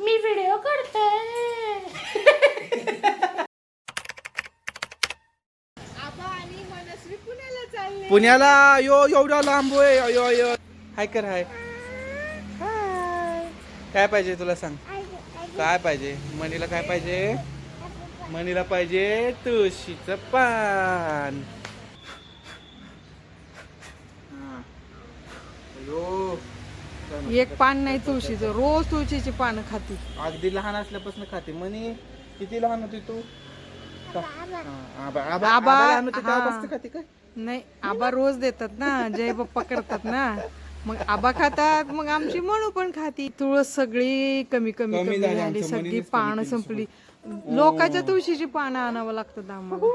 मी video करते. पुण्याला यो एवढा लांब होय. यो यो हाय कर हाय काय पाहिजे तुला सांग? काय पाहिजे? मनीला काय पाहिजे? मनीला पाहिजे तुळशीचं पान हा. एक पान नाही तुळशीचं रोज तुळशीची पानं खाती अगदी लहान असल्यापासून खाते मनी किती लहान होती तू? हा, आबा आबा आबा- आबा लहान होते हा. तेव्हापासून खाते काय नाही आबा रोज देतात ना जय बाप्पा करतात ना मग आबा खातात मग आमची म्हणू पण खाती. तुळस सगळी कमी कमी कमी झाली, सगळी कमी पानं संपली. लोकांच्या तुळशीची पानं आणावं लागतात आम्हाला.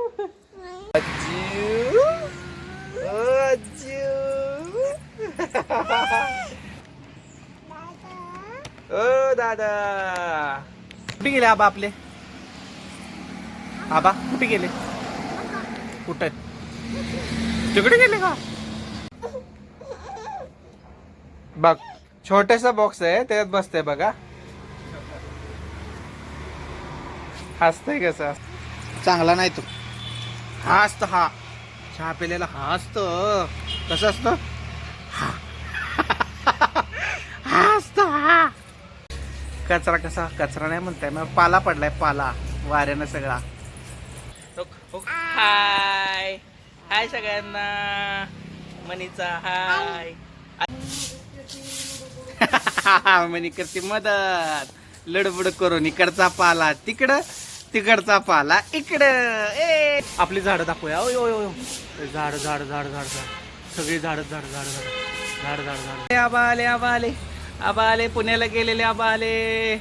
ओ दादा. कुठे गेले आबा आपले? आबा कुठे गेले? कुठे? तिकडे गेले का? बघ छोटासा बॉक्स आहे त्यात बसतंय बघा. हसतंय कसं चांगला नाही तो. हा असतो हा. चहा पिलेला हा असतो कसं असतो? हा. हा असतो हा. कचरा कसा? कचरा नाही म्हणताय मग पाला पडलाय पाला. वाऱ्यानं सगळा. हाय. हाय सगळ्यांना. मनीचा हाय. मनी करते मदत. लडबड करून इकडचा पाला तिकडं तिकडचा पाला इकडं. ए! आपली झाडं दाखवूया. ओ, यो, यो, यो. झाड झाड झाड झाड झाड. सगळी झाड झाड झाड झाड. झाड झाड झाड. आबा आले आबा आले आबा आले पुण्याला गेलेले आबा आले.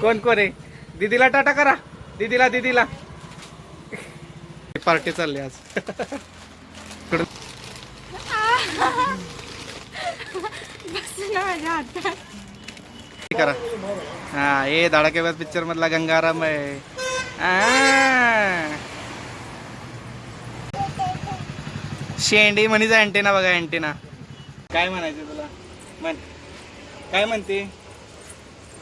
कोण कोण आहे? दीदीला टाटा करा. दीदीला दीदीला. पार्टी चालली आज. करा. हा हे धडाकेबाज पिक्चर मधला गंगाराम आहे. शेंडी म्हणीचा अँटेना बघा अँटेना काय म्हणायचं तुला? म्हण. काय म्हणते?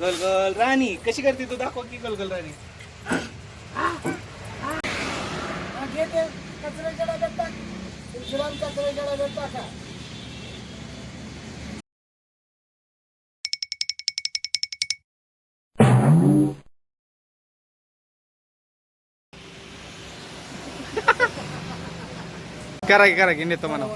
गोल गोल राणी. कशी करते तू? दाखव की गोल गोल राणी. घे ते कचऱ्याच्या डब्यात टाक. तुळशीराम कचऱ्याच्या डब्यात टाका. करा की करा की नेतो म्हणा.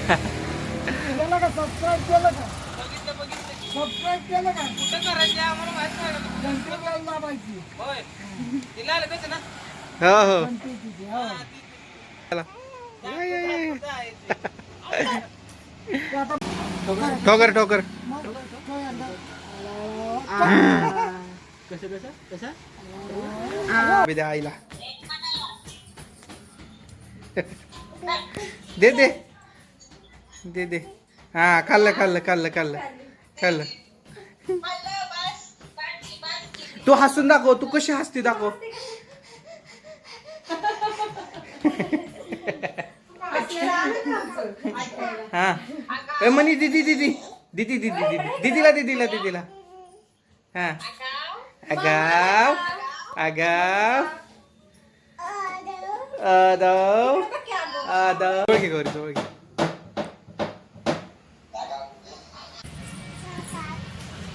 केलं का सबस्क्राईब केलं का सबस्क्राईब केलं का लावून दाबायची हो हो घंटीची, हो. चला आता ठोकर कसं कसं द्या आईला. दे दे. दे दे. हा खाल्लं खाल्लं खाल्लं खाल्लं खाल्लं. तू हसून दाखव तू कशी हसती दाखव. हा. ए, मनी दीदी दीदी दीदी दीदी दीदी दीदीला दीदीला दीदीला. हा. Agaw. Agaw. Agaw. Agaw. Agaw. Agaw.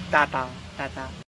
Tatang. Tatang.